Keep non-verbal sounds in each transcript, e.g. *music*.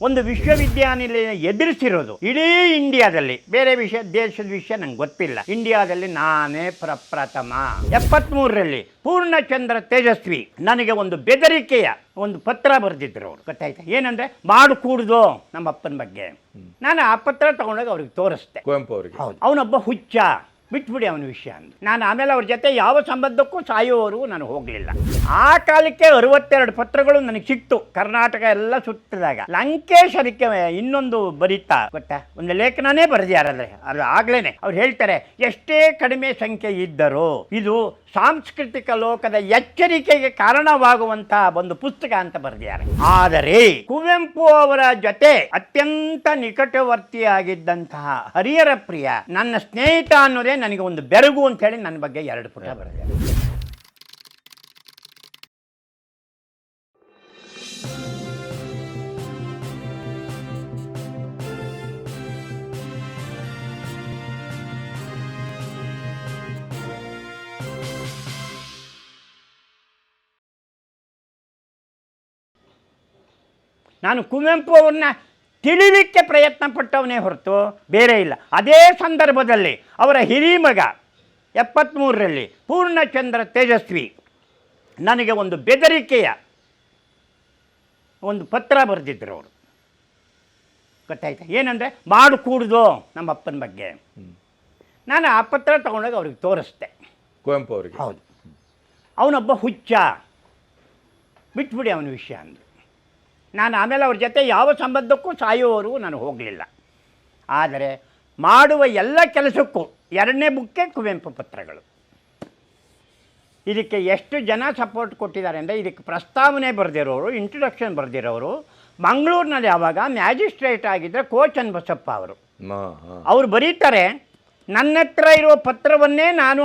ಒಂದು ವಿಶ್ವವಿದ್ಯಾನಿಲಯ ಎದುರಿಸಿರೋದು ಇಡೀ ಇಂಡಿಯಾದಲ್ಲಿ. ಬೇರೆ ವಿಷಯ ದೇಶದ ವಿಷಯ ನಂಗೆ ಗೊತ್ತಿಲ್ಲ. ಇಂಡಿಯಾದಲ್ಲಿ ನಾನೇ ಪ್ರಪ್ರಥಮ ಎಪ್ಪತ್ಮೂರರಲ್ಲಿ ಪೂರ್ಣಚಂದ್ರ ತೇಜಸ್ವಿ ನನಗೆ ಒಂದು ಬೆದರಿಕೆಯ ಒಂದು ಪತ್ರ ಬರೆದಿದ್ರು ಅವರು. ಗೊತ್ತಾಯ್ತಾ? ಏನಂದ್ರೆ ಮಾಡು ಕೂಡ್ದು ನಮ್ಮ ಅಪ್ಪನ ಬಗ್ಗೆ ನಾನು ಆ ಪತ್ರ ತಗೊಂಡೋಗಿ ಅವ್ರಿಗೆ ತೋರಿಸ್ದೆ. ಕುವೆಂಪು ಅವರಿಗೆ. ಹೌದು. ಅವನೊಬ್ಬ ಹುಚ್ಚ. ಬಿಟ್ಬಿಡಿ ಅವನ ವಿಷಯ ಅಂದು. ನಾನು ಆಮೇಲೆ ಅವ್ರ ಜೊತೆ ಯಾವ ಸಂಬಂಧಕ್ಕೂ ಸಾಯುವವರೆಗೂ ನಾನು ಹೋಗಲಿಲ್ಲ. ಆ ಕಾಲಕ್ಕೆ ಅರವತ್ತೆರಡು ಪತ್ರಗಳು ನನಗೆ ಸಿಕ್ತು. ಕರ್ನಾಟಕ ಎಲ್ಲ ಸುತ್ತಿದಾಗ. ಲಂಕೇಶ್ ಅದಕ್ಕೆ ಇನ್ನೊಂದು ಬರೀತಾ. ಗೊತ್ತಾ? ಒಂದು ಲೇಖನನೇ ಬರೆದಿಯಾರದ್ರೆ ಅದು ಆಗ್ಲೇನೆ. ಅವ್ರು ಹೇಳ್ತಾರೆ, ಎಷ್ಟೇ ಕಡಿಮೆ ಸಂಖ್ಯೆ ಇದ್ದರೂ ಇದು ಸಾಂಸ್ಕೃತಿಕ ಲೋಕದ ಎಚ್ಚರಿಕೆಗೆ ಕಾರಣವಾಗುವಂತಹ ಒಂದು ಪುಸ್ತಕ ಅಂತ ಬರೆದಿದ್ದಾರೆ ಆದರೆ ಕುವೆಂಪು ಅವರ ಜೊತೆ ಅತ್ಯಂತ ನಿಕಟವರ್ತಿಯಾಗಿದ್ದಂತಹ ಹರಿಹರ ಪ್ರಿಯ ನನ್ನ ಸ್ನೇಹಿತ ಅನ್ನೋದೇ ನನಗೆ ಒಂದು ಬೆರಗು ಅಂತ ಹೇಳಿ ನನ್ನ ಬಗ್ಗೆ ಎರಡು ಪುಟ ಬರೆದಿದ್ದಾರೆ ನಾನು ಕುವೆಂಪು ಅವ್ರನ್ನ ತಿಳಿಲಿಕ್ಕೆ ಪ್ರಯತ್ನ ಪಟ್ಟವನೇ ಹೊರತು ಬೇರೆ ಇಲ್ಲ. ಅದೇ ಸಂದರ್ಭದಲ್ಲಿ ಅವರ ಹಿರಿಮಗ ಎಪ್ಪತ್ತ್ಮೂರರಲ್ಲಿ ಪೂರ್ಣಚಂದ್ರ ತೇಜಸ್ವಿ ನನಗೆ ಒಂದು ಬೆದರಿಕೆಯ ಒಂದು ಪತ್ರ ಬರೆದಿದ್ದರು ಅವರು. ಗೊತ್ತಾಯ್ತಾ? ಏನಂದರೆ ಮಾಡು ಕೂಡ್ದು ನಮ್ಮ ಅಪ್ಪನ ಬಗ್ಗೆ. ನಾನು ಆ ಪತ್ರ ತಗೊಂಡೋಗಿ ಅವ್ರಿಗೆ ತೋರಿಸ್ದೆ. ಕುವೆಂಪು ಅವರಿಗೆ. ಹೌದು. ಅವನೊಬ್ಬ ಹುಚ್ಚ. ಬಿಟ್ಬಿಡಿ ಅವನ ವಿಷಯ ಅಂದರು. ನಾನು ಆಮೇಲೆ ಅವ್ರ ಜೊತೆ ಯಾವ ಸಂಬಂಧಕ್ಕೂ ಸಾಯುವವರೆಗೂ ನಾನು ಹೋಗಲಿಲ್ಲ. ಆದರೆ ಮಾಡುವ ಎಲ್ಲ ಕೆಲಸಕ್ಕೂ ಎರಡನೇ ಬುಕ್ಕೆ ಕುವೆಂಪು ಪತ್ರಗಳು. ಇದಕ್ಕೆ ಎಷ್ಟು ಜನ ಸಪೋರ್ಟ್ ಕೊಟ್ಟಿದ್ದಾರೆ ಅಂದರೆ ಇದಕ್ಕೆ ಪ್ರಸ್ತಾವನೆ ಬರೆದಿರೋರು ಇಂಟ್ರೊಡಕ್ಷನ್ ಬರೆದಿರೋರು ಮಂಗಳೂರಿನಲ್ಲಿ ಆವಾಗ ಮ್ಯಾಜಿಸ್ಟ್ರೇಟ್ ಆಗಿದ್ದರೆ ಕೋಚನ್ ಬಸಪ್ಪ ಅವರು. ಅವ್ರು ಬರೀತಾರೆ ನನ್ನ ಹತ್ರ ಇರುವ ಪತ್ರವನ್ನೇ ನಾನು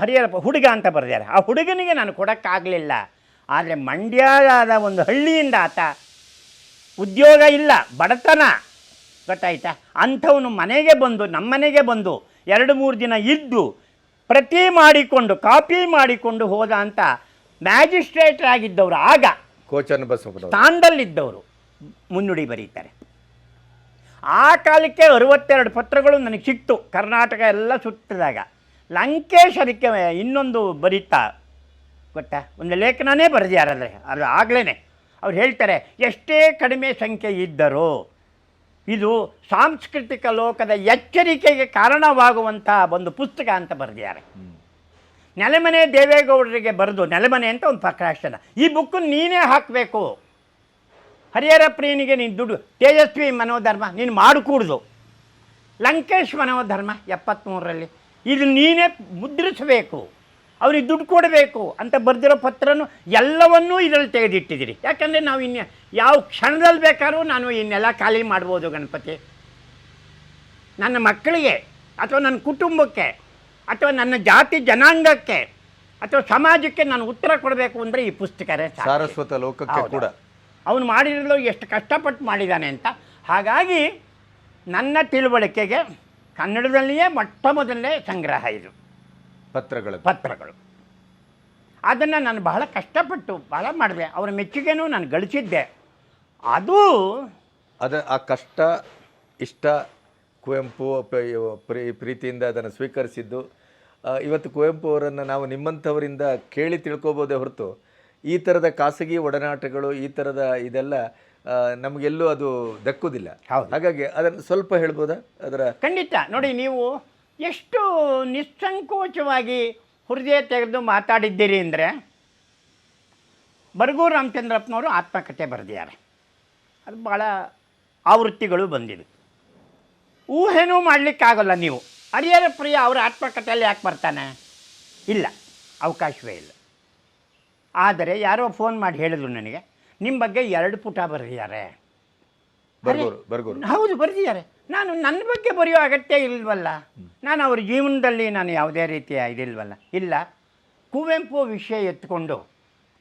ಹರಿಯರ ಹುಡುಗ ಅಂತ ಬರೆದಿದ್ದಾರೆ. ಆ ಹುಡುಗನಿಗೆ ನಾನು ಕೊಡೋಕ್ಕಾಗಲಿಲ್ಲ. ಆದರೆ ಮಂಡ್ಯದ ಒಂದು ಹಳ್ಳಿಯಿಂದ ಆತ ಉದ್ಯೋಗ ಇಲ್ಲ ಬಡತನ. ಗೊತ್ತಾಯ್ತಾ? ಅಂಥವನು ಮನೆಗೆ ಬಂದು ನಮ್ಮ ಮನೆಗೆ ಬಂದು ಎರಡು ಮೂರು ದಿನ ಇದ್ದು ಪ್ರತಿ ಮಾಡಿಕೊಂಡು ಕಾಪಿ ಮಾಡಿಕೊಂಡು ಹೋದ ಅಂತ ಮ್ಯಾಜಿಸ್ಟ್ರೇಟ್ ಆಗಿದ್ದವರು ಆಗ ಕೋಚನ್ ತಾಂಡಲ್ಲಿದ್ದವರು ಸ್ಥಾನದಲ್ಲಿದ್ದವರು ಮುನ್ನುಡಿ ಬರೀತಾರೆ. ಆ ಕಾಲಕ್ಕೆ ಅರವತ್ತೆರಡು ಪತ್ರಗಳು ನನಗೆ ಸಿಕ್ತು ಕರ್ನಾಟಕ ಎಲ್ಲ ಸುತ್ತಿದಾಗ. ಲಂಕೇಶ್ ಅದಕ್ಕೆ ಇನ್ನೊಂದು ಬರೀತಾ. ಗೊತ್ತಾ? ಒಂದು ಲೇಖನನೇ ಬರೆದಿಯಾರದ್ರೆ ಅದು ಆಗ್ಲೇನೆ. ಅವ್ರು ಹೇಳ್ತಾರೆ ಎಷ್ಟೇ ಕಡಿಮೆ ಸಂಖ್ಯೆ ಇದ್ದರೂ ಇದು ಸಾಂಸ್ಕೃತಿಕ ಲೋಕದ ಎಚ್ಚರಿಕೆಗೆ ಕಾರಣವಾಗುವಂಥ ಒಂದು ಪುಸ್ತಕ ಅಂತ ಬರೆದಿದ್ದಾರೆ. ನೆಲೆಮನೆ ದೇವೇಗೌಡರಿಗೆ ಬರೆದು ನೆಲೆಮನೆ ಅಂತ ಒಂದು ಪ್ರಕಾಶನ ಈ ಬುಕ್ ನೀನೇ ಹಾಕಬೇಕು. ಹರಿಹರ ಪ್ರೇಣಿಗೆ ನೀನು ದುಡ್ಡು ತೇಜಸ್ವಿ ಮನೋಧರ್ಮ ನೀನು ಮಾಡಿಕೂಡ್ದು. ಲಂಕೇಶ್ ಮನೋಧರ್ಮ ಎಪ್ಪತ್ತ್ಮೂರರಲ್ಲಿ ಇದು ನೀನೇ ಮುದ್ರಿಸಬೇಕು. ಅವ್ರಿಗೆ ದುಡ್ಡು ಕೊಡಬೇಕು ಅಂತ ಬರೆದಿರೋ ಪತ್ರನೂ ಎಲ್ಲವನ್ನೂ ಇದರಲ್ಲಿ ತೆಗೆದಿಟ್ಟಿದ್ದೀರಿ. ಯಾಕಂದರೆ ನಾವು ಇನ್ನು ಯಾವ ಕ್ಷಣದಲ್ಲಿ ಬೇಕಾದ್ರೂ ನಾನು ಇನ್ನೆಲ್ಲ ಖಾಲಿ ಮಾಡ್ಬೋದು ಗಣಪತಿ. ನನ್ನ ಮಕ್ಕಳಿಗೆ ಅಥವಾ ನನ್ನ ಕುಟುಂಬಕ್ಕೆ ಅಥವಾ ನನ್ನ ಜಾತಿ ಜನಾಂಗಕ್ಕೆ ಅಥವಾ ಸಮಾಜಕ್ಕೆ ನಾನು ಉತ್ತರ ಕೊಡಬೇಕು ಅಂದರೆ ಈ ಪುಸ್ತಕನೇ ಸಾಕು. ಸಾರಸ್ವತ ಲೋಕಕ್ಕೆ. ಕೂಡ. ಅವನು ಮಾಡಿರಲು ಎಷ್ಟು ಕಷ್ಟಪಟ್ಟು ಮಾಡಿದ್ದಾನೆ ಅಂತ. ಹಾಗಾಗಿ ನನ್ನ ತಿಳುವಳಿಕೆಗೆ ಕನ್ನಡದಲ್ಲಿಯೇ ಮೊಟ್ಟ ಮೊದಲನೇ ಸಂಗ್ರಹ ಇದು. ಪತ್ರಗಳು. ಪತ್ರಗಳು. ಅದನ್ನು ನಾನು ಬಹಳ ಕಷ್ಟಪಟ್ಟು ಬಹಳ ಮಾಡಿದೆ. ಅವರ ಮೆಚ್ಚುಗೆನೂ ನಾನು ಗಳಿಸಿದ್ದೆ. ಅದು ಅದ ಆ ಕಷ್ಟ ಇಷ್ಟ ಕುವೆಂಪು ಪ್ರೀ- ಪ್ರೀತಿಯಿಂದ ಅದನ್ನು ಸ್ವೀಕರಿಸಿದ್ದು. ಇವತ್ತು ಕುವೆಂಪು ಅವರನ್ನು ನಾವು ನಿಮ್ಮಂಥವರಿಂದ ಕೇಳಿ ತಿಳ್ಕೊಬೋದೇ ಹೊರತು ಈ ಥರದ ಖಾಸಗಿ ಒಡನಾಟಗಳು ಈ ಥರದ ಇದೆಲ್ಲ ನಮಗೆಲ್ಲೂ ಅದು ದಕ್ಕುವುದಿಲ್ಲ. ಹಾಗಾಗಿ ಅದನ್ನು ಸ್ವಲ್ಪ ಹೇಳ್ಬೋದಾ? ಅದರ ಖಂಡಿತ. ನೋಡಿ ನೀವು ಎಷ್ಟು ನಿಸ್ಸಂಕೋಚವಾಗಿ ಹೃದಯ ತೆಗೆದು ಮಾತಾಡಿದ್ದೀರಿ ಅಂದರೆ ಬರಗೂರು ರಾಮಚಂದ್ರಪ್ಪನವರು ಆತ್ಮಕಥೆ ಬರೆದಿದ್ದಾರೆ. ಅದು ಭಾಳ ಆವೃತ್ತಿಗಳು ಬಂದಿದೆ ಊಹೆನೂ ಮಾಡಲಿಕ್ಕಾಗಲ್ಲ ನೀವು. ಹರಿಹರ ಪ್ರಿಯ ಅವರ ಆತ್ಮಕಥೆಯಲ್ಲಿ ಯಾಕೆ ಬರ್ತಾನೆ? ಇಲ್ಲ, ಅವಕಾಶವೇ ಇಲ್ಲ. ಆದರೆ ಯಾರೋ ಫೋನ್ ಮಾಡಿ ಹೇಳಿದ್ರು ನನಗೆ, ನಿಮ್ಮ ಬಗ್ಗೆ ಎರಡು ಪುಟ ಬರೆದಿದ್ದಾರೆ. ಹೌದು ಬರೆದಿದ್ದಾರೆ. ನಾನು ನನ್ನ ಬಗ್ಗೆ ಬರೆಯೋ ಅಗತ್ಯ ಇಲ್ವಲ್ಲ? ನಾನು ಅವ್ರ ಜೀವನದಲ್ಲಿ ನಾನು ಯಾವುದೇ ರೀತಿಯ ಇದಿಲ್ವಲ್ಲ? ಇಲ್ಲ. ಕುವೆಂಪು ವಿಷಯ ಎತ್ಕೊಂಡು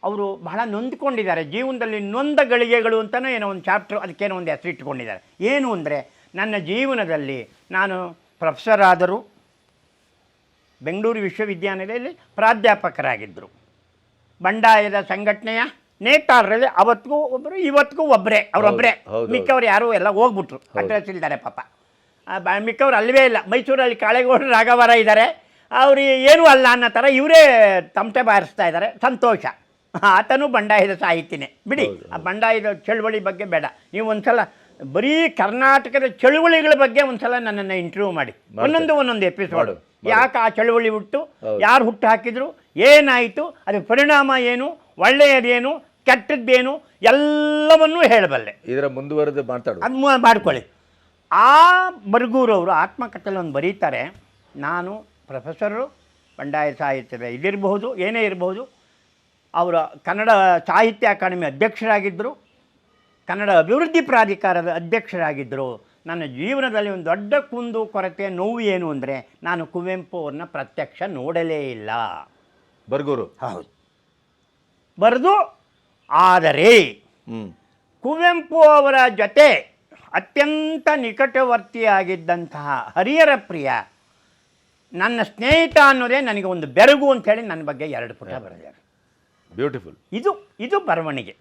ಅವರು ಬಹಳ ನೊಂದ್ಕೊಂಡಿದ್ದಾರೆ. ಜೀವನದಲ್ಲಿ ನೊಂದ ಗಳಿಗೆಗಳು ಅಂತಲೂ ಏನೋ ಒಂದು ಚಾಪ್ಟರ್ ಅದಕ್ಕೇನೋ ಒಂದು ಹೆಸರು ಇಟ್ಕೊಂಡಿದ್ದಾರೆ. ಏನು ಅಂದರೆ ನನ್ನ ಜೀವನದಲ್ಲಿ ನಾನು ಪ್ರೊಫೆಸರ್ ಆದರೂ ಬೆಂಗಳೂರು ವಿಶ್ವವಿದ್ಯಾನಿಲಯದಲ್ಲಿ ಪ್ರಾಧ್ಯಾಪಕರಾಗಿದ್ದರು. ಬಂಡಾಯದ ಸಂಘಟನೆಯ ನೇತಾರರಲ್ಲಿ ಅವತ್ತಿಗೂ ಒಬ್ಬರು ಇವತ್ತಿಗೂ ಒಬ್ಬರೇ ಅವರೊಬ್ಬರೇ. ಮಿಕ್ಕವ್ರು ಯಾರು ಎಲ್ಲ ಹೋಗ್ಬಿಟ್ರು. ಅಡ್ರೆಸ್ ಇಲ್ದಾರೆ ಪಾಪ. ಮಿಕ್ಕವ್ರು ಅಲ್ಲವೇ ಇಲ್ಲ. ಮೈಸೂರಲ್ಲಿ ಕಾಳೆಗೌಡರು ರಾಘವರ ಇದ್ದಾರೆ. ಅವರು ಏನೂ ಅಲ್ಲ ಅನ್ನೋ ಥರ ಇವರೇ ತಮಟೆ ಬಾರಿಸ್ತಾ ಇದ್ದಾರೆ. ಸಂತೋಷ. ಆತನು ಬಂಡಾಯದ ಸಾಹಿತಿನೇ ಬಿಡಿ ಆ ಬಂಡಾಯದ ಚಳುವಳಿ ಬಗ್ಗೆ ಬೇಡ. ನೀವು ಒಂದ್ಸಲ ಬರೀ ಕರ್ನಾಟಕದ ಚಳುವಳಿಗಳ ಬಗ್ಗೆ ಒಂದ್ಸಲ ನನ್ನನ್ನು ಇಂಟರ್ವ್ಯೂ ಮಾಡಿ. ಒಂದೊಂದು ಒಂದೊಂದು ಎಪಿಸೋಡು ಯಾಕೆ ಆ ಚಳುವಳಿ ಹುಟ್ಟು? ಯಾರು ಹುಟ್ಟು ಹಾಕಿದ್ರು? ಏನಾಯಿತು? ಅದ್ರ ಪರಿಣಾಮ ಏನು? ಒಳ್ಳೆಯದೇನು? ಕೆಟ್ಟದ್ದೇನು ಎಲ್ಲವನ್ನೂ ಹೇಳಬಲ್ಲೆ. ಇದರ ಮುಂದುವರೆದು ಮಾತಾಡು. ಅದು ಮಾಡ್ಕೊಳ್ಳಿ. ಆ ಬರ್ಗೂರವರು ಆತ್ಮಕಥೆಯಲ್ಲಿ ಒಂದು ಬರೀತಾರೆ ನಾನು ಪ್ರೊಫೆಸರು ಬಂಡಾಯ ಸಾಹಿತ್ಯದ ಇದಿರಬಹುದು ಏನೇ ಇರಬಹುದು ಅವರ ಕನ್ನಡ ಸಾಹಿತ್ಯ ಅಕಾಡೆಮಿ ಅಧ್ಯಕ್ಷರಾಗಿದ್ದರು ಕನ್ನಡ ಅಭಿವೃದ್ಧಿ ಪ್ರಾಧಿಕಾರದ ಅಧ್ಯಕ್ಷರಾಗಿದ್ದರು. ನನ್ನ ಜೀವನದಲ್ಲಿ ಒಂದು ದೊಡ್ಡ ಕುಂದು ಕೊರತೆ ನೋವು ಏನು ಅಂದರೆ ನಾನು ಕುವೆಂಪು ಅವ್ರನ್ನ ಪ್ರತ್ಯಕ್ಷ ನೋಡಲೇ ಇಲ್ಲ. ಬರ್ಗೂರು. ಹೌದು. ಬರೆದು ಆದರೆ ಕುವೆಂಪು ಅವರ ಜೊತೆ ಅತ್ಯಂತ ನಿಕಟವರ್ತಿಯಾಗಿದ್ದಂತಹ ಹರಿಯರ ಪ್ರಿಯ ನನ್ನ ಸ್ನೇಹಿತ ಅನ್ನೋದೇ ನನಗೆ ಒಂದು ಬೆರಗು ಅಂತೇಳಿ ನನ್ನ ಬಗ್ಗೆ ಎರಡು ಪುಟ ಬರೆದಿದ್ದಾರೆ ಬ್ಯೂಟಿಫುಲ್ ಇದು ಇದು ಬರವಣಿಗೆ.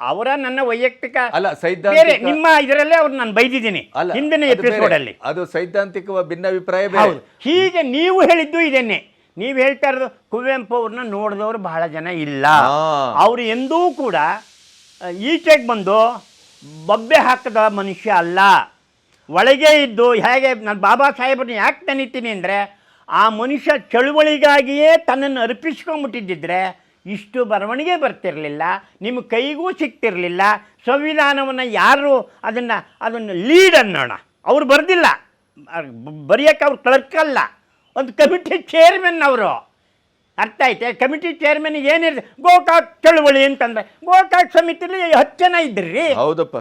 ಅವರ ನನ್ನ ವೈಯಕ್ತಿಕ ಅಲ್ಲ ಸೈದ್ಧಾಂತಿಕ ನಿಮ್ಮ ಇದರಲ್ಲೇ ಅವ್ರು ನಾನು ಬೈದಿದ್ದೀನಿ ಹಿಂದಿನ ಎಪಿಸೋಡಲ್ಲಿ ಅದು ಸೈದ್ಧಾಂತಿಕ ಭಿನ್ನಾಭಿಪ್ರಾಯ ಹೀಗೆ ನೀವು ಹೇಳಿದ್ದು ಇದನ್ನೇ. ನೀವು ಹೇಳ್ತಾ ಇರೋದು ಕುವೆಂಪು ಅವ್ರನ್ನ ನೋಡಿದವರು ಬಹಳ ಜನ ಇಲ್ಲ. ಅವ್ರು ಎಂದೂ ಕೂಡ ಈಚೆಗೆ ಬಂದು ಬೊಬ್ಬೆ ಹಾಕದ ಮನುಷ್ಯ ಅಲ್ಲ. ಒಳಗೆ ಇದ್ದು ಹೇಗೆ ನಾನು ಬಾಬಾ ಸಾಹೇಬ್ರನ್ನ ಯಾಕೆ ನೆನಿತೀನಿ ಅಂದರೆ ಆ ಮನುಷ್ಯ ಚಳುವಳಿಗಾಗಿಯೇ ತನ್ನನ್ನು ಅರ್ಪಿಸ್ಕೊಂಡ್ಬಿಟ್ಟಿದ್ದಿದ್ರೆ ಇಷ್ಟು ಬರವಣಿಗೆ ಬರ್ತಿರಲಿಲ್ಲ ನಿಮ್ಮ ಕೈಗೂ ಸಿಗ್ತಿರಲಿಲ್ಲ ಸಂವಿಧಾನವನ್ನು ಯಾರು ಅದನ್ನು ಅದನ್ನು ಲೀಡ್ ಅನ್ನೋಣ. ಅವ್ರು ಬರೆದಿಲ್ಲ. ಬರೆಯೋಕ್ಕೆ ಅವ್ರು ಕ್ಲರ್ಕ್ ಅಲ್ಲ. ಒಂದು ಕಮಿಟಿ ಚೇರ್ಮನ್ ಅವರು. ಅರ್ಥ ಐತೆ ಕಮಿಟಿ ಚೇರ್ಮನ್ ಏನಿರ್ ಗೋಕಾಕ್ ಚಳುವಳಿ ಅಂತಂದ್ರೆ ಗೋಕಾಕ್ ಸಮಿತಿಲಿ ಹತ್ತು ಜನ ಇದ್ರಿ ಹೌದಪ್ಪ.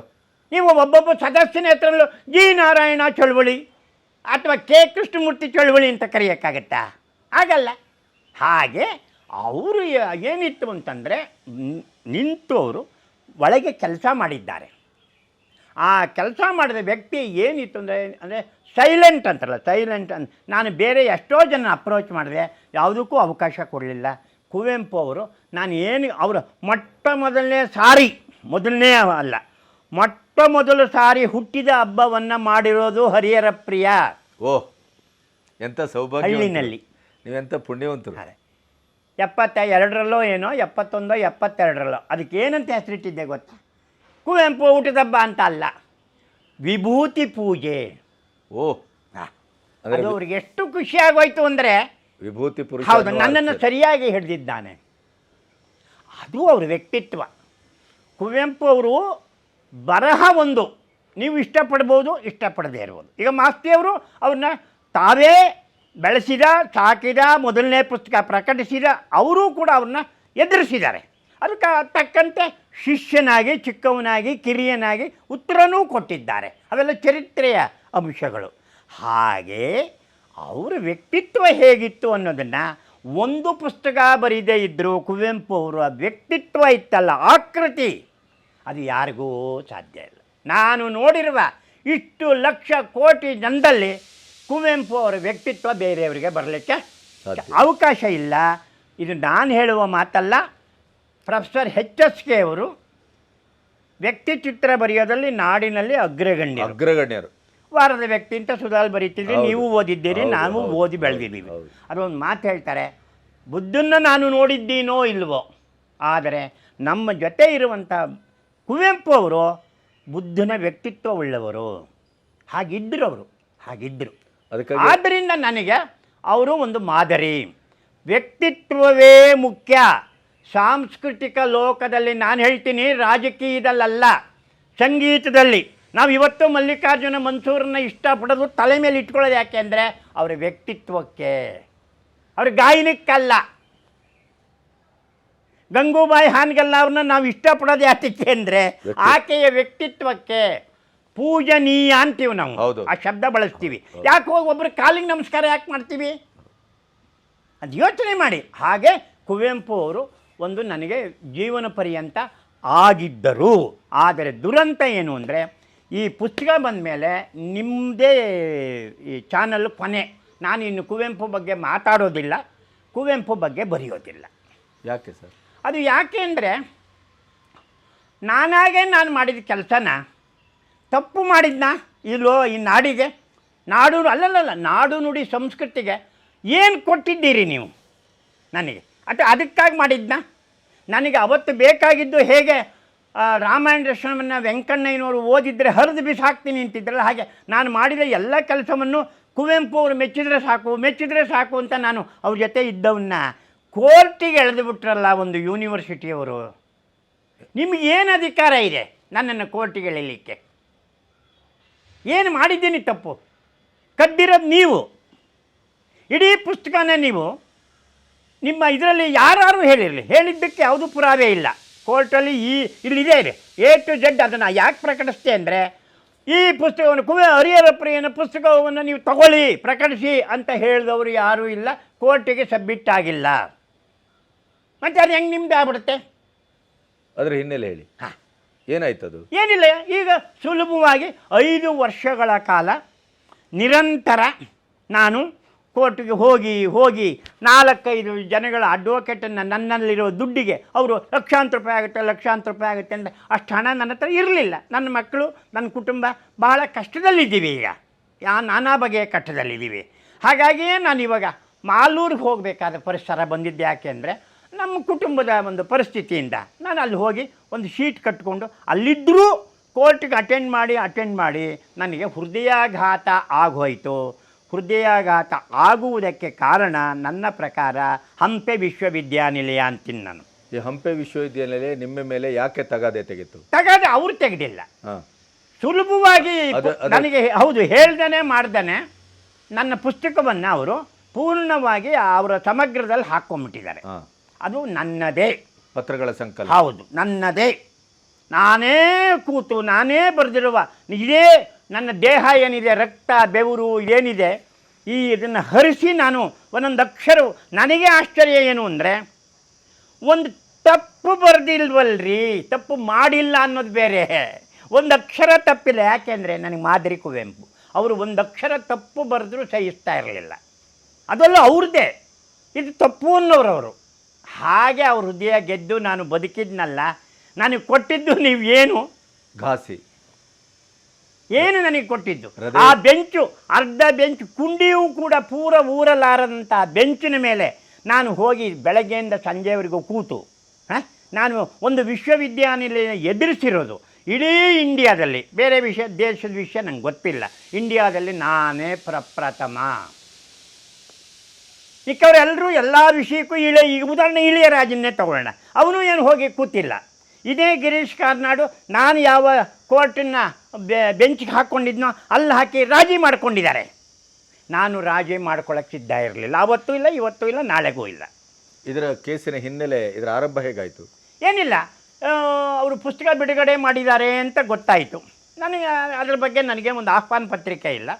ನೀವು ಒಬ್ಬೊಬ್ಬ ಸದಸ್ಯನ ಹೆಸರಲ್ಲೂ ಜಿ ನಾರಾಯಣ ಚಳುವಳಿ ಅಥವಾ ಕೆ ಕೃಷ್ಣಮೂರ್ತಿ ಚಳುವಳಿ ಅಂತ ಕರೆಯೋಕ್ಕಾಗತ್ತಾ? ಆಗಲ್ಲ. ಹಾಗೆ ಅವರು ಏನಿತ್ತು ಅಂತಂದರೆ ನಿಂತು ಅವರು ಒಳಗೆ ಕೆಲಸ ಮಾಡಿದ್ದಾರೆ. ಆ ಕೆಲಸ ಮಾಡಿದ ವ್ಯಕ್ತಿ ಏನಿತ್ತು ಅಂದರೆ ಅಂದರೆ ಸೈಲೆಂಟ್ ಅಂತಾರಲ್ಲ ಸೈಲೆಂಟ್ ಅಂತ ನಾನು ಬೇರೆ ಎಷ್ಟೋ ಜನ ಅಪ್ರೋಚ್ ಮಾಡಿದೆ ಯಾವುದಕ್ಕೂ ಅವಕಾಶ ಕೊಡಲಿಲ್ಲ. ಕುವೆಂಪು ಅವರು ನಾನು ಏನು ಅವರು ಮೊಟ್ಟ ಮೊದಲನೇ ಸಾರಿ ಮೊದಲನೇ ಅಲ್ಲ ಮೊಟ್ಟ ಮೊದಲು ಸಾರಿ ಹುಟ್ಟಿದ ಹಬ್ಬವನ್ನು ಮಾಡಿರೋದು ಹರಿಹರ ಪ್ರಿಯ. ಓ ಎಂಥ ಸೌಭಾಗ್ಯ ಹಳ್ಳಿನಲ್ಲಿ. ನೀವೆಂತ ಪುಣ್ಯವಂತರು. ಎಪ್ಪತ್ತ ಎರಡರಲ್ಲೋ ಏನೋ ಎಪ್ಪತ್ತೊಂದೋ ಎಪ್ಪತ್ತೆರಡರಲ್ಲೋ ಅದಕ್ಕೆ ಏನಂತ ಹೆಸರಿಟ್ಟಿದ್ದೆ ಗೊತ್ತಾ? ಕುವೆಂಪು ಊಟದ ಹಬ್ಬ ಅಂತ ಅಲ್ಲ ವಿಭೂತಿ ಪೂಜೆ. ಓ. ಅದು ಅವ್ರಿಗೆ ಎಷ್ಟು ಖುಷಿ ಆಗೋಯ್ತು ಅಂದರೆ ವಿಭೂತಿ ಪುರುಷ ಹೌದು ನನ್ನನ್ನು ಸರಿಯಾಗಿ ಹಿಡಿದಿದ್ದಾನೆ. ಅದು ಅವ್ರ ವ್ಯಕ್ತಿತ್ವ. ಕುವೆಂಪು ಅವರು ಬರಹ ಒಂದು. ನೀವು ಇಷ್ಟಪಡ್ಬೋದು ಇಷ್ಟಪಡದೇ ಇರ್ಬೋದು. ಈಗ ಮಾಸ್ತಿಯವರು ಅವ್ರನ್ನ ತಾವೇ ಬೆಳೆಸಿದ ಸಾಕಿದ ಮೊದಲನೇ ಪುಸ್ತಕ ಪ್ರಕಟಿಸಿದ ಅವರೂ ಕೂಡ ಅವ್ರನ್ನ ಎದುರಿಸಿದ್ದಾರೆ. ಅದಕ್ಕೆ ತಕ್ಕಂತೆ ಶಿಷ್ಯನಾಗಿ ಚಿಕ್ಕವನಾಗಿ ಕಿರಿಯನಾಗಿ ಉತ್ತರನೂ ಕೊಟ್ಟಿದ್ದಾರೆ. ಅವೆಲ್ಲ ಚರಿತ್ರೆಯ ಅಂಶಗಳು. ಹಾಗೆ ಅವರ ವ್ಯಕ್ತಿತ್ವ ಹೇಗಿತ್ತು ಅನ್ನೋದನ್ನು ಒಂದು ಪುಸ್ತಕ ಬರೀದೇ ಇದ್ದರೂ ಕುವೆಂಪು ಅವರ ವ್ಯಕ್ತಿತ್ವ ಇತ್ತಲ್ಲ ಆಕೃತಿ ಅದು ಯಾರಿಗೂ ಸಾಧ್ಯ ಇಲ್ಲ. ನಾನು ನೋಡಿರುವ ಇಷ್ಟು ಲಕ್ಷ ಕೋಟಿ ಜನದಲ್ಲಿ ಕುವೆಂಪು ಅವರ ವ್ಯಕ್ತಿತ್ವ ಬೇರೆಯವರಿಗೆ ಬರಲಿಕ್ಕೆ. ಅವಕಾಶ ಇಲ್ಲ. ಇದು ನಾನು ಹೇಳುವ ಮಾತಲ್ಲ. ಪ್ರೊಫೆಸರ್ ಎಚ್ ಎಸ್ ಕೆ ಅವರು ವ್ಯಕ್ತಿ ಚಿತ್ರ ಬರೆಯೋದಲ್ಲಿ ನಾಡಿನಲ್ಲಿ ಅಗ್ರಗಣ್ಯರು. ಅಗ್ರಗಣ್ಯರು. ವಾರದ ವ್ಯಕ್ತಿ ಅಂತ ಸುಧಾಲ್ ಬರೀತಿದ್ರಿ ನೀವು ಓದಿದ್ದೀರಿ ನಾನು ನಾವು ಓದಿ ಬೆಳೆದಿದ್ದೀವಿ. ಅದೊಂದು ಮಾತು ಹೇಳ್ತಾರೆ ಬುದ್ಧನ್ನ ನಾನು ನೋಡಿದ್ದೀನೋ ಇಲ್ವೋ? ಆದರೆ ನಮ್ಮ ಜೊತೆ ಇರುವಂಥ ಕುವೆಂಪು ಅವರು ಬುದ್ಧನ ವ್ಯಕ್ತಿತ್ವ ಉಳ್ಳವರು ಹಾಗಿದ್ದರು ಅವರು ಹಾಗಿದ್ದರು ಆದ್ದರಿಂದ ನನಗೆ ಅವರು ಒಂದು ಮಾದರಿ. ವ್ಯಕ್ತಿತ್ವವೇ ಮುಖ್ಯ. ಸಾಂಸ್ಕೃತಿಕ ಲೋಕದಲ್ಲಿ ನಾನು ಹೇಳ್ತೀನಿ ರಾಜಕೀಯದಲ್ಲಲ್ಲ. ಸಂಗೀತದಲ್ಲಿ. ನಾವು ಇವತ್ತು ಮಲ್ಲಿಕಾರ್ಜುನ ಮನ್ಸೂರನ್ನ ಇಷ್ಟಪಡೋದು ತಲೆ ಮೇಲೆ ಇಟ್ಕೊಳ್ಳೋದು ಯಾಕೆ ಅಂದರೆ ಅವರ ವ್ಯಕ್ತಿತ್ವಕ್ಕೆ. ಅವ್ರ ಗಾಯನಕ್ಕಲ್ಲ. ಗಂಗೂಬಾಯಿ ಹಾನ್ಗಲ್ಲ ಅವ್ರನ್ನ ನಾವು ಇಷ್ಟಪಡೋದು ಯಾತಕ್ಕೆ ಅಂದರೆ ಆಕೆಯ ವ್ಯಕ್ತಿತ್ವಕ್ಕೆ ಪೂಜನೀಯ ಅಂತೀವಿ ನಾವು. ಹೌದು. ಆ ಶಬ್ದ ಬಳಸ್ತೀವಿ. ಯಾಕೆ ಹೋಗಿ ಒಬ್ಬರು ಕಾಲಿಗೆ ನಮಸ್ಕಾರ ಯಾಕೆ ಮಾಡ್ತೀವಿ? ಅದು ಯೋಚನೆ ಮಾಡಿ. ಹಾಗೆ ಕುವೆಂಪು ಅವರು ಒಂದು ನನಗೆ ಜೀವನ ಪರ್ಯಂತ ಆಗಿದ್ದರು. ಆದರೆ ದುರಂತ ಏನು ಅಂದರೆ ಈ ಪುಸ್ತಕ ಬಂದ ಮೇಲೆ ನಿಮ್ಮದೇ ಈ ಚಾನಲ್ ಕೊನೆ. ನಾನು ಇನ್ನು ಕುವೆಂಪು ಬಗ್ಗೆ ಮಾತಾಡೋದಿಲ್ಲ ಕುವೆಂಪು ಬಗ್ಗೆ ಬರೆಯೋದಿಲ್ಲ. ಯಾಕೆ ಸರ್? ಅದು ಯಾಕೆ ಅಂದರೆ ನಾನಾಗೆ ನಾನು ಮಾಡಿದ ಕೆಲಸನ ತಪ್ಪು ಮಾಡಿದ್ನಾ? ಇಲ್ಲೋ ಈ ನಾಡಿಗೆ? ನಾಡು ಅಲ್ಲಲ್ಲಲ್ಲ ನಾಡು ನುಡಿ ಸಂಸ್ಕೃತಿಗೆ ಏನು ಕೊಟ್ಟಿದ್ದೀರಿ ನೀವು? ನನಗೆ. ಅಥವಾ ಅದಕ್ಕಾಗಿ ಮಾಡಿದ್ನಾ? ನನಗೆ ಅವತ್ತು ಬೇಕಾಗಿದ್ದು ಹೇಗೆ? ರಾಮಾಯಣ ದರ್ಶನವನ್ನು ವೆಂಕಣ್ಣಯ್ಯನವರು ಓದಿದರೆ ಹರಿದು ಬಿಸಾಕ್ತೀನಿ ಅಂತಿದ್ರಲ್ಲ ಹಾಗೆ ನಾನು ಮಾಡಿದ ಎಲ್ಲ ಕೆಲಸವನ್ನು ಕುವೆಂಪು ಅವರು ಮೆಚ್ಚಿದರೆ ಸಾಕು ಮೆಚ್ಚಿದರೆ ಸಾಕು ಅಂತ ನಾನು ಅವ್ರ ಜೊತೆ ಇದ್ದವನ್ನ ಕೋರ್ಟಿಗೆ ಎಳೆದು ಬಿಟ್ರಲ್ಲ ಒಂದು ಯೂನಿವರ್ಸಿಟಿಯವರು. ನಿಮಗೇನು ಅಧಿಕಾರ ಇದೆ ನನ್ನನ್ನು ಕೋರ್ಟಿಗೆ ಎಳಿಲಿಕ್ಕೆ ಏನು ಮಾಡಿದ್ದೀನಿ ತಪ್ಪು? ಕದ್ದಿರೋದು ನೀವು. ಇಡೀ ಪುಸ್ತಕನ ನೀವು. ನಿಮ್ಮ ಇದರಲ್ಲಿ ಯಾರು ಹೇಳಿರಲಿ. ಹೇಳಿದ್ದಕ್ಕೆ ಯಾವುದೂ ಪುರಾವೆ ಇಲ್ಲ. ಕೋರ್ಟಲ್ಲಿ ಈ ಇಲ್ಲಿದೆ ಇದೆ ಎ ಟು ಜೆಡ್ ಅದನ್ನು ಯಾಕೆ ಪ್ರಕಟಿಸ್ತೆ ಅಂದರೆ ಈ ಪುಸ್ತಕವನ್ನು ಕುವೆ ಪ್ರಿಯನ ಪುಸ್ತಕವನ್ನು ನೀವು ತಗೊಳ್ಳಿ ಪ್ರಕಟಿಸಿ ಅಂತ ಹೇಳಿದವರು ಯಾರೂ ಇಲ್ಲ. ಕೋರ್ಟಿಗೆ ಸಬ್ಮಿಟ್ ಆಗಿಲ್ಲ. ಮತ್ತು ಅದು ಹೆಂಗೆ ನಿಮ್ದು ಆಗ್ಬಿಡುತ್ತೆ? ಅದರ ಹಿನ್ನೆಲೆ ಹೇಳಿ. ಹಾಂ. ಏನಾಯ್ತು ಅದು ಏನಿಲ್ಲ. ಈಗ ಸುಲಭವಾಗಿ ಐದು ವರ್ಷಗಳ ಕಾಲ ನಿರಂತರ ನಾನು ಕೋರ್ಟ್ಗೆ ಹೋಗಿ ಹೋಗಿ ನಾಲ್ಕೈದು ಜನಗಳ ಅಡ್ವೊಕೇಟನ್ನು ನನ್ನಲ್ಲಿರೋ ದುಡ್ಡಿಗೆ ಅವರು ಲಕ್ಷಾಂತರ ರೂಪಾಯಿ ಆಗುತ್ತೆ, ಲಕ್ಷಾಂತರ ರೂಪಾಯಿ ಆಗುತ್ತೆ ಅಂತ ಅಷ್ಟು ಹಣ ನನ್ನ ಹತ್ರ ಇರಲಿಲ್ಲ. ನನ್ನ ಮಕ್ಕಳು, ನನ್ನ ಕುಟುಂಬ ಬಹಳ ಕಷ್ಟದಲ್ಲಿದ್ದೀವಿ ಈಗ. ಯಾ, ನಾನಾ ಬಗೆಯ ಕಷ್ಟದಲ್ಲಿದ್ದೀವಿ. ಹಾಗಾಗಿಯೇ ನಾನು ಇವಾಗ ಮಾಲೂರಿಗೆ ಹೋಗಬೇಕಾದ ಪರಿಸರ ಬಂದಿದ್ದು ಯಾಕೆ ಅಂದರೆ ನಮ್ಮ ಕುಟುಂಬದ ಒಂದು ಪರಿಸ್ಥಿತಿಯಿಂದ ನಾನು ಅಲ್ಲಿ ಹೋಗಿ ಒಂದು ಶೀಟ್ ಕಟ್ಕೊಂಡು ಅಲ್ಲಿದ್ದರೂ ಕೋರ್ಟ್ಗೆ ಅಟೆಂಡ್ ಮಾಡಿ ಅಟೆಂಡ್ ಮಾಡಿ ನನಗೆ ಹೃದಯಾಘಾತ ಆಗೋಯ್ತು. ಹೃದಯಾಘಾತ ಆಗುವುದಕ್ಕೆ ಕಾರಣ ನನ್ನ ಪ್ರಕಾರ ಹಂಪೆ ವಿಶ್ವವಿದ್ಯಾನಿಲಯ ಅಂತೀನಿ ನಾನು. ಈ ಹಂಪೆ ವಿಶ್ವವಿದ್ಯಾನಿಲಯ ನಿಮ್ಮ ಮೇಲೆ ಯಾಕೆ ತಗಾದೆ ತೆಗಿತು? ತಗಾದೆ ಅವ್ರು ತೆಗೆದಿಲ್ಲ. ಸುಲಭವಾಗಿ ಅದು- ಅದು- ನನಗೆ ಹೌದು ಹೇಳ್ದಾನೆ ಮಾಡ್ದಾನೆ. ನನ್ನ ಪುಸ್ತಕವನ್ನು ಅವರು ಪೂರ್ಣವಾಗಿ ಅವರ ಸಮಗ್ರದಲ್ಲಿ ಹಾಕ್ಕೊಂಬಿಟ್ಟಿದ್ದಾರೆ ಹಾಂ. ಅದು ನನ್ನದೇ. ಪತ್ರಗಳ ಸಂಕಲನ. ಹೌದು ನನ್ನದೇ. ನಾನೇ ಕೂತು ನಾನೇ ಬರೆದಿರುವ ಇದೇ ನನ್ನ ದೇಹ ಏನಿದೆ, ರಕ್ತ, ಬೆವರು ಏನಿದೆ, ಈ ಇದನ್ನು ಹರಿಸಿ ನಾನು ಒಂದೊಂದು ಅಕ್ಷರ ನನಗೆ ಆಶ್ಚರ್ಯ ಏನು ಅಂದರೆ, ಒಂದು ತಪ್ಪು ಬರೆದಿಲ್ವಲ್ರಿ, ತಪ್ಪು ಮಾಡಿಲ್ಲ ಅನ್ನೋದು ಬೇರೆ. ಒಂದು ಅಕ್ಷರ ತಪ್ಪಿಲ್ಲ ಯಾಕೆಂದರೆ ನನಗೆ ಮಾದರಿ ಕುವೆಂಪು. ಅವರು ಒಂದು ಅಕ್ಷರ ತಪ್ಪು ಬರೆದರೂ ಸಹಿಸ್ತಾ ಇರಲಿಲ್ಲ. ಅದೆಲ್ಲ ಅವ್ರದ್ದೇ ಇದು ತಪ್ಪು ಅನ್ನೋರವರು. ಹಾಗೆ ಅವ್ರ ಹೃದಯ ಗೆದ್ದು ನಾನು ಬದುಕಿದ್ನಲ್ಲ, ನನಗೆ ಕೊಟ್ಟಿದ್ದು ನೀವು ಏನು? ಘಾಸಿ. ಏನು ನನಗೆ ಕೊಟ್ಟಿದ್ದು? ಆ ಬೆಂಚು ಅರ್ಧ ಬೆಂಚು ಕುಂಡಿಯೂ ಕೂಡ ಪೂರ ಊರಲಾರದಂಥ ಬೆಂಚಿನ ಮೇಲೆ ನಾನು ಹೋಗಿ ಬೆಳಗ್ಗೆಯಿಂದ ಸಂಜೆವರೆಗೂ ಕೂತು ಹ? ನಾನು ಒಂದು ವಿಶ್ವವಿದ್ಯಾನಿಲಯ ಎದುರಿಸಿರೋದು ಇಡೀ ಇಂಡಿಯಾದಲ್ಲಿ. ಬೇರೆ ವಿಷಯ ದೇಶದ ವಿಷಯ ನಂಗೆ ಗೊತ್ತಿಲ್ಲ. ಇಂಡಿಯಾದಲ್ಲಿ ನಾನೇ ಪ್ರಪ್ರಥಮ. ಮಿಕ್ಕವರೆಲ್ಲರೂ ಎಲ್ಲ ವಿಷಯಕ್ಕೂ ಇಳೆ ಈಗ ಉದಾಹರಣೆ ಇಳಿಯ ರಾಜನ್ನೇ ತಗೊಳ್ಳೋಣ. ಅವನು ಏನು ಹೋಗಿ ಕೂತಿಲ್ಲ. ಇದೇ ಗಿರೀಶ್ ಕಾರ್ನಾಡು ನಾನು ಯಾವ ಕೋರ್ಟನ್ನು ಬೆಂಚ್ಗೆ ಹಾಕ್ಕೊಂಡಿದ್ನೋ ಅಲ್ಲಿ ಹಾಕಿ ರಾಜಿ ಮಾಡ್ಕೊಂಡಿದ್ದಾರೆ. ನಾನು ರಾಜಿ ಮಾಡ್ಕೊಳ್ಳೋಕ್ಕೆ ಸಿದ್ಧ ಇರಲಿಲ್ಲ. ಅವತ್ತೂ ಇಲ್ಲ ಇವತ್ತೂ ಇಲ್ಲ ನಾಳೆಗೂ ಇಲ್ಲ. ಇದರ ಕೇಸಿನ ಹಿನ್ನೆಲೆ ಇದರ ಆರಂಭ ಹೇಗಾಯಿತು? ಏನಿಲ್ಲ. ಅವರು ಪುಸ್ತಕ ಬಿಡುಗಡೆ ಮಾಡಿದ್ದಾರೆ ಅಂತ ಗೊತ್ತಾಯಿತು. ನನಗೆ ಅದ್ರ ಬಗ್ಗೆ ನನಗೆ ಒಂದು ಆಹ್ವಾನ ಪತ್ರಿಕೆ ಇಲ್ಲ.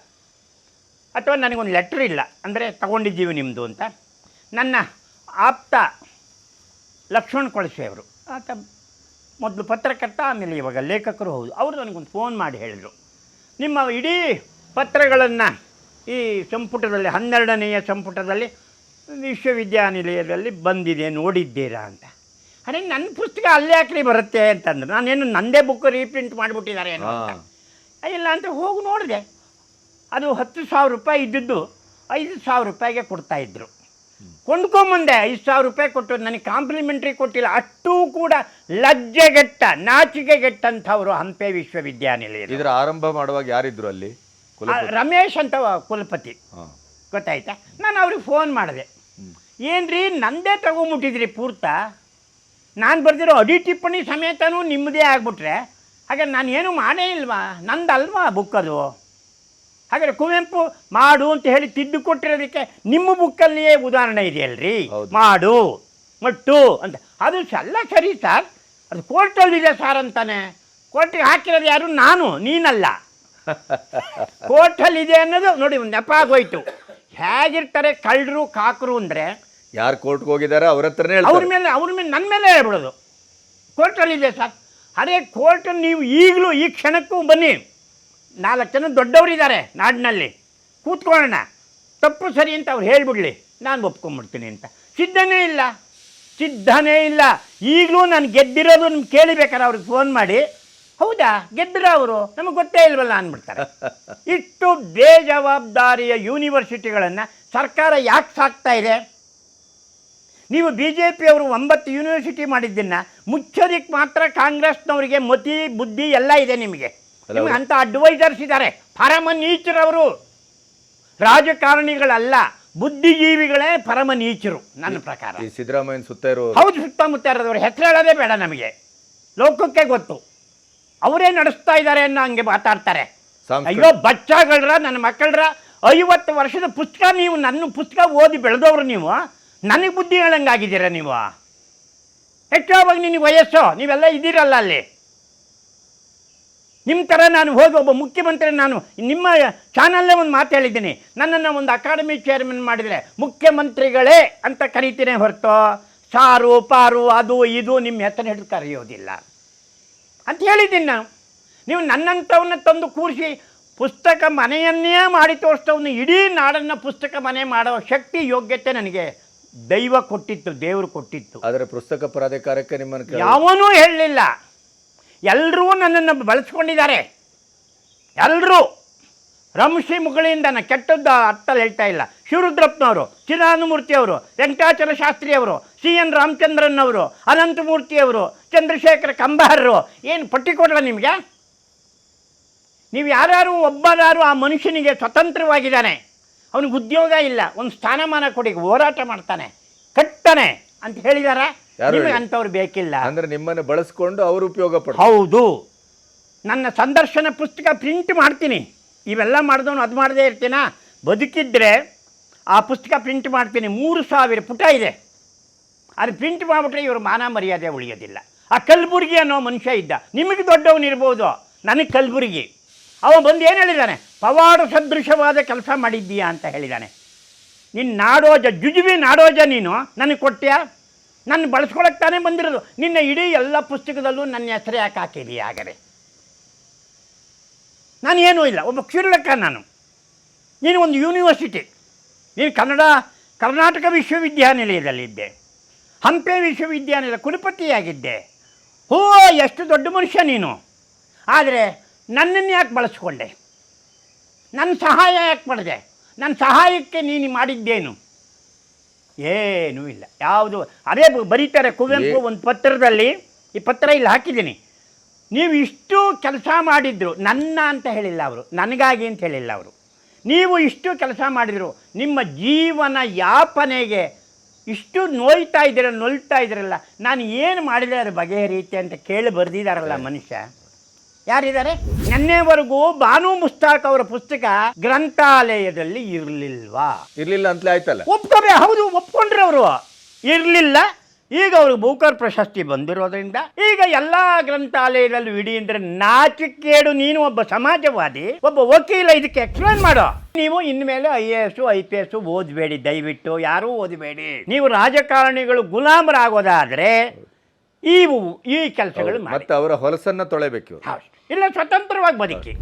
ಅಥವಾ ನನಗೊಂದು ಲೆಟ್ರ್ ಇಲ್ಲ. ಅಂದರೆ ತಗೊಂಡಿದ್ದೀವಿ ನಿಮ್ಮದು ಅಂತ. ನನ್ನ ಆಪ್ತ ಲಕ್ಷ್ಮಣ್ ಕೊಳಸೆಯವರು. ಆತ ಮೊದಲು ಪತ್ರಕರ್ತ ಆಮೇಲೆ ಇವಾಗ ಲೇಖಕರು ಹೌದು. ಅವರು ನನಗೊಂದು ಫೋನ್ ಮಾಡಿ ಹೇಳಿದರು. ನಿಮ್ಮ ಇಡೀ ಪತ್ರಗಳನ್ನು ಈ ಸಂಪುಟದಲ್ಲಿ ಹನ್ನೆರಡನೆಯ ಸಂಪುಟದಲ್ಲಿ ವಿಶ್ವವಿದ್ಯಾನಿಲಯದಲ್ಲಿ ಬಂದಿದೆ ನೋಡಿದ್ದೀರಾ ಅಂತ. ಅರೆ ನನ್ನ ಪುಸ್ತಕ ಅಲ್ಲೇ ಯಾಕ್ರಿ ಬರುತ್ತೆ ಅಂತಂದ್ರೆ. ನಾನೇನು ನಂದೇ ಬುಕ್ ರೀಪ್ರಿಂಟ್ ಮಾಡಿಬಿಟ್ಟಿದ್ದಾರೆ ಏನೋ ಅಂತ. ಇಲ್ಲ ಅಂತ ಹೋಗಿ ನೋಡಿದೆ. ಅದು ಹತ್ತು ಸಾವಿರ ರೂಪಾಯಿ ಇದ್ದಿದ್ದು ಐದು ಸಾವಿರ ರೂಪಾಯಿಗೆ ಕೊಡ್ತಾ ಇದ್ರು. ಕೊಂಡ್ಕೊಂಬಂದೆ ಐದು ಸಾವಿರ ರೂಪಾಯಿ ಕೊಟ್ಟು ನನಗೆ ಕಾಂಪ್ಲಿಮೆಂಟ್ರಿ ಕೊಟ್ಟಿಲ್ಲ. ಅಷ್ಟೂ ಕೂಡ ಲಜ್ಜೆಗೆಟ್ಟ ನಾಚಿಕೆಗೆಟ್ಟಂಥವರು ಹಂಪೆ ವಿಶ್ವವಿದ್ಯಾನಿಲಯ ಇದರ ಆರಂಭ ಮಾಡುವಾಗ ಯಾರಿದ್ರು ಅಲ್ಲಿ? ರಮೇಶ್ ಅಂತ ಕುಲಪತಿ. ಗೊತ್ತಾಯ್ತಾ? ನಾನು ಅವ್ರಿಗೆ ಫೋನ್ ಮಾಡಿದೆ. ಏನ್ರಿ ನಂದೇ ತಗೊಂಬಿಟ್ಟಿದ್ರಿ ಪೂರ್ತ? ನಾನು ಬರೆದಿರೋ ಅಡಿ ಟಿಪ್ಪಣಿ ಸಮೇತನೂ ನಿಮ್ಮದೇ ಆಗ್ಬಿಟ್ರೆ? ಹಾಗೆ ನಾನು ಏನು ಮಾಡೇ ಇಲ್ವಾ? ನಂದಲ್ವಾ ಬುಕ್ ಅದು? ಹಾಗಾದ್ರೆ ಕುವೆಂಪು ಮಾಡು ಅಂತ ಹೇಳಿ ತಿದ್ದು ಕೊಟ್ಟಿರೋದಕ್ಕೆ ನಿಮ್ಮ ಬುಕ್ಕಲ್ಲಿಯೇ ಉದಾಹರಣೆ ಇದೆಯಲ್ರಿ. ಮಾಡು ಮಟ್ಟು ಅಂತ. ಅದು ಎಲ್ಲ ಸರಿ ಸರ್. ಅದು ಕೋರ್ಟಲ್ಲಿದೆ ಸರ್ ಅಂತಾನೆ. ಕೋರ್ಟಿಗೆ ಹಾಕಿರೋದು ಯಾರು? ನಾನು ನೀನಲ್ಲ. *laughs* ಕೋರ್ಟಲ್ಲಿದೆ ಅನ್ನೋದು ನೋಡಿ ಒಂದು ನೆಪ ಆಗೋಯ್ತು ಹೇಗಿರ್ತಾರೆ ಕಳ್ಳರು ಕಾಕರು ಅಂದರೆ? ಯಾರು ಕೋರ್ಟ್ಗೆ ಹೋಗಿದ್ದಾರೆ ಅವ್ರ ಹತ್ರನೇ ಅವ್ರ ಮೇಲೆ ಅವ್ರ ಮೇಲೆ ನನ್ನ ಮೇಲೆ ಹೇಳ್ಬಿಡೋದು. ಕೋರ್ಟಲ್ಲಿದೆ ಸರ್. ಅದೇ ಕೋರ್ಟ್ ನೀವು ಈಗಲೂ ಈ ಕ್ಷಣಕ್ಕೂ ಬನ್ನಿ. ನಾಲ್ಕು ಜನ ದೊಡ್ಡವರಿದ್ದಾರೆ ನಾಡಿನಲ್ಲಿ. ಕೂತ್ಕೊಳ್ಳೋಣ. ತಪ್ಪು ಸರಿ ಅಂತ ಅವ್ರು ಹೇಳ್ಬಿಡ್ಲಿ. ನಾನು ಒಪ್ಕೊಂಡ್ಬಿಡ್ತೀನಿ ಅಂತ. ಸಿದ್ಧನೇ ಇಲ್ಲ. ಸಿದ್ಧನೇ ಇಲ್ಲ. ಈಗಲೂ ನಾನು ಗೆದ್ದಿರೋದು ನಿಮ್ಗೆ ಕೇಳಿಬೇಕಾರೆ ಅವ್ರಿಗೆ ಫೋನ್ ಮಾಡಿ. ಹೌದಾ? ಗೆದ್ದಿರ ಅವರು? ನಮಗೆ ಗೊತ್ತೇ ಇಲ್ವಲ್ಲ ಅಂದ್ಬಿಡ್ತಾರೆ. *laughs* ಇಷ್ಟು ಬೇಜವಾಬ್ದಾರಿಯ ಯೂನಿವರ್ಸಿಟಿಗಳನ್ನು ಸರ್ಕಾರ ಯಾಕೆ ಸಾಕ್ತಾ ಇದೆ? ನೀವು ಬಿ ಜೆ ಪಿಯವರು ಒಂಬತ್ತು ಯೂನಿವರ್ಸಿಟಿ ಮಾಡಿದ್ದನ್ನು ಮುಚ್ಚೋದಕ್ಕೆ ಮಾತ್ರ ಕಾಂಗ್ರೆಸ್ನವರಿಗೆ ಮತಿ ಬುದ್ಧಿ ಎಲ್ಲ ಇದೆ ನಿಮಗೆ. ನಿಮಗೆ ಅಂತ ಅಡ್ವೈಸರ್ಸ್ ಇದ್ದಾರೆ ಪರಮ ನೀಚರವರು. ರಾಜಕಾರಣಿಗಳಲ್ಲ ಬುದ್ಧಿಜೀವಿಗಳೇ ಪರಮ ನೀಚರು ನನ್ನ ಪ್ರಕಾರ. ಈ ಸಿದ್ದರಾಮಯ್ಯನ ಸುತ್ತ ಇರೋ ಹೌದು ಸುತ್ತಮುತ್ತ ಇರೋದವ್ರು ಹೆಸರು ಹೇಳೋದೇ ಬೇಡ ನಮಗೆ. ಲೋಕಕ್ಕೆ ಗೊತ್ತು. ಅವರೇ ನಡೆಸ್ತಾ ಇದ್ದಾರೆ ಅನ್ನೋ ಹಂಗೆ ಮಾತಾಡ್ತಾರೆ. ಅಯ್ಯೋ ಬಚ್ಚಗಳರ ನನ್ನ ಮಕ್ಕಳರ ಐವತ್ತು ವರ್ಷದ ಪುಸ್ತಕ ನೀವು ನನ್ನ ಪುಸ್ತಕ ಓದಿ ಬೆಳೆದವ್ರು ನೀವು ನನಗೆ ಬುದ್ಧಿ ಹೇಳಂಗಾಗಿದ್ದೀರ ನೀವು? ಹೆಚ್ಚಾವಾಗ ನಿನಗೆ ವಯಸ್ಸು ನೀವೆಲ್ಲ ಇದ್ದೀರಲ್ಲ ಅಲ್ಲಿ. ನಿಮ್ಮ ಥರ ನಾನು ಹೋಗಿ ಒಬ್ಬ ಮುಖ್ಯಮಂತ್ರಿ ನಾನು ನಿಮ್ಮ ಚಾನಲ್ಲೇ ಒಂದು ಮಾತು ಹೇಳಿದ್ದೀನಿ. ನನ್ನನ್ನು ಒಂದು ಅಕಾಡೆಮಿ ಚೇರ್ಮನ್ ಮಾಡಿದರೆ ಮುಖ್ಯಮಂತ್ರಿಗಳೇ ಅಂತ ಕರಿತೀನಿ ಹೊರತು. ಸಾರು ಪಾರು ಅದು ಇದು ನಿಮ್ಮ ಹೆಸರು ಹಿಡಿದು ಕರೆಯೋದಿಲ್ಲ. ಅಂತ ಹೇಳಿದ್ದೀನಿ ನಾನು. ನೀವು ನನ್ನಂಥವನ್ನ ತಂದು ಕೂರಿಸಿ ಪುಸ್ತಕ ಮನೆಯನ್ನೇ ಮಾಡಿ ತೋರಿಸ್ತವನ್ನ ಇಡೀ ನಾಡನ್ನು ಪುಸ್ತಕ ಮನೆ ಮಾಡೋ ಶಕ್ತಿ ಯೋಗ್ಯತೆ ನನಗೆ ದೈವ ಕೊಟ್ಟಿತ್ತು ದೇವರು ಕೊಟ್ಟಿತ್ತು. ಆದರೆ ಪುಸ್ತಕ ಪ್ರಾಧಿಕಾರಕ್ಕೆ ನಿಮ್ಮನ್ನು ಯಾವನೂ ಹೇಳಲಿಲ್ಲ. ಎಲ್ಲರೂ ನನ್ನನ್ನು ಬಳಸ್ಕೊಂಡಿದ್ದಾರೆ. ಎಲ್ಲರೂ ರಂಶಿ ಮುಗಳಿಂದ ನಾನು ಕೆಟ್ಟದ್ದು ಅರ್ಥಲ್ಲಿ ಹೇಳ್ತಾ ಇಲ್ಲ. ಶಿವರುದ್ರಪ್ಪನವರು ಚಿದಾನಮೂರ್ತಿಯವರು ವೆಂಕಟಾಚಲ ಶಾಸ್ತ್ರಿಯವರು, ಸಿ ಎನ್ ರಾಮಚಂದ್ರನ್ ಅವರು ಅನಂತಮೂರ್ತಿಯವರು, ಚಂದ್ರಶೇಖರ ಕಂಬಾರರು, ಏನು ಪಟ್ಟಿ ಕೊಡಲ್ಲ ನಿಮಗೆ? ನೀವು ಯಾರ್ಯಾರು ಒಬ್ಬರಾರು ಆ ಮನುಷ್ಯನಿಗೆ ಸ್ವತಂತ್ರವಾಗಿದ್ದಾನೆ, ಅವನಿಗೆ ಉದ್ಯೋಗ ಇಲ್ಲ, ಒಂದು ಸ್ಥಾನಮಾನ ಕೊಡಿ, ಹೋರಾಟ ಮಾಡ್ತಾನೆ, ಕಟ್ತಾನೆ ಅಂತ ಹೇಳಿದಾರ? ಯಾರು ನಿಮಗೆ? ಅಂಥವ್ರು ಬೇಕಿಲ್ಲ. ಅಂದ್ರೆ ನಿಮ್ಮನ್ನು ಬಳಸ್ಕೊಂಡು ಅವರು ಉಪಯೋಗ ಪಡ ಹೌದು. ನನ್ನ ಸಂದರ್ಶನ ಪುಸ್ತಕ ಪ್ರಿಂಟ್ ಮಾಡ್ತೀನಿ. ಇವೆಲ್ಲ ಮಾಡಿದವನು ಅದು ಮಾಡದೇ ಇರ್ತೀನಾ? ಬದುಕಿದ್ರೆ ಆ ಪುಸ್ತಕ ಪ್ರಿಂಟ್ ಮಾಡ್ತೀನಿ. ಮೂರು ಸಾವಿರ ಪುಟ ಇದೆ. ಅದು ಪ್ರಿಂಟ್ ಮಾಡಿಬಿಟ್ರೆ ಇವರು ಮಾನ ಮರ್ಯಾದೆ ಉಳಿಯೋದಿಲ್ಲ. ಆ ಕಲಬುರ್ಗಿ ಅನ್ನೋ ಮನುಷ್ಯ ಇದ್ದ. ನಿಮಗೆ ದೊಡ್ಡವನು ಇರ್ಬೋದು. ನನಗೆ ಕಲಬುರ್ಗಿ. ಅವ ಬಂದು ಏನು ಹೇಳಿದ್ದಾನೆ ಪವಾಡ ಸದೃಶವಾದ ಕೆಲಸ ಮಾಡಿದ್ದೀಯಾ ಅಂತ ಹೇಳಿದ್ದಾನೆ ನಿನ್ನ ನಾಡೋಜ ಜುಜುಬಿ ನಾಡೋಜ ನೀನು. ನನಗೆ ಕೊಟ್ಟ್ಯಾ? ನನ್ನ ಬಳಸ್ಕೊಳಕ್ಕೆ ತಾನೇ ಬಂದಿರೋದು. ನಿನ್ನ ಇಡೀ ಎಲ್ಲ ಪುಸ್ತಕದಲ್ಲೂ ನನ್ನ ಹೆಸರು ಯಾಕೆ ಹಾಕಿದೀಯ ಹಾಗಾರೆ ನಾನು ಏನೂ ಇಲ್ಲ. ಒಬ್ಬ ಕ್ಷೀರಕ ನಾನು. ನೀನು ಒಂದು ಯೂನಿವರ್ಸಿಟಿ. ನೀನು ಕನ್ನಡ, ಕರ್ನಾಟಕ ವಿಶ್ವವಿದ್ಯಾನಿಲಯದಲ್ಲಿದ್ದೆ. ಹಂಪೆ ವಿಶ್ವವಿದ್ಯಾನಿಲಯ ಕುಲಪತಿಯಾಗಿದ್ದೆ. ಹೋ, ಎಷ್ಟು ದೊಡ್ಡ ಮನುಷ್ಯ ನೀನು. ಆದರೆ ನನ್ನನ್ನು ಯಾಕೆ ಬಳಸ್ಕೊಂಡೆ? ನನ್ನ ಸಹಾಯ ಯಾಕೆ ಮಾಡಿದೆ? ನನ್ನ ಸಹಾಯಕ್ಕೆ ನೀನು ಮಾಡಿದ್ದೇನು? ಏನೂ ಇಲ್ಲ. ಯಾವುದು ಅದೇ ಬರೀತಾರೆ ಕುವೆಂಪು ಒಂದು ಪತ್ರದಲ್ಲಿ ಈ ಪತ್ರ ಇಲ್ಲಿ ಹಾಕಿದ್ದೀನಿ. ನೀವು ಇಷ್ಟು ಕೆಲಸ ಮಾಡಿದ್ರು ನನ್ನ ಅಂತ ಹೇಳಿಲ್ಲ ಅವರು ನನಗಾಗಿ ಅಂತ ಹೇಳಿಲ್ಲ ಅವರು. ನೀವು ಇಷ್ಟು ಕೆಲಸ ಮಾಡಿದ್ರು ನಿಮ್ಮ ಜೀವನ ಯಾಪನೆಗೆ ಇಷ್ಟು ನೋಯ್ತಾ ಇದ್ದೀರ ನೊಲ್ತಾ ಇದ್ದೀರಲ್ಲ ನಾನು ಏನು ಮಾಡಿದೆ ಅದು ಬಗೆಹರಿಯುತ್ತೆ ಅಂತ ಕೇಳಿ ಬರೆದಿದ್ದಾರಲ್ಲ ಮನುಷ್ಯ? ಯಾರಿದ್ದಾರೆ? ನಿನ್ನೆವರೆಗೂ ಬಾನು ಮುಸ್ತಾಕ್ ಅವರ ಪುಸ್ತಕ ಗ್ರಂಥಾಲಯದಲ್ಲಿ ಇರಲಿಲ್ವಾ? ಇರ್ಲಿಲ್ಲ ಅಂತಲೇ ಆಯ್ತಲ್ಲ. ಒಪ್ಕೋಬೇ ಹೌದು ಒಪ್ಕೊಂಡ್ರೆ ಅವರು ಇರಲಿಲ್ಲ. ಈಗ ಅವ್ರಿಗೆ ಬೂಕರ್ ಪ್ರಶಸ್ತಿ ಬಂದಿರೋದ್ರಿಂದ ಈಗ ಎಲ್ಲ ಗ್ರಂಥಾಲಯದಲ್ಲಿ ಇಡಿ ಅಂದ್ರೆ ನಾಚಿಕೇಡು ನೀನು ಒಬ್ಬ ಸಮಾಜವಾದಿ ಒಬ್ಬ ವಕೀಲ ಇದಕ್ಕೆ ಎಕ್ಸ್ಪ್ಲೇನ್ ಮಾಡೋ. ನೀವು ಇನ್ಮೇಲೆ I A S I P S ಓದಬೇಡಿ. ದಯವಿಟ್ಟು ಯಾರೂ ಓದಬೇಡಿ. ನೀವು ರಾಜಕಾರಣಿಗಳು ಗುಲಾಮರಾಗೋದಾದ್ರೆ ಈ ಈ ಕೆಲಸಗಳು ಮತ್ತೆ ಅವರ ಹೊಲಸನ್ನ ತೊಳೆಬೇಕು. ಇವ್ರು. ಹೌದು. ಇಲ್ಲ ಸ್ವತಂತ್ರವಾಗಿ ಬದುಕಿ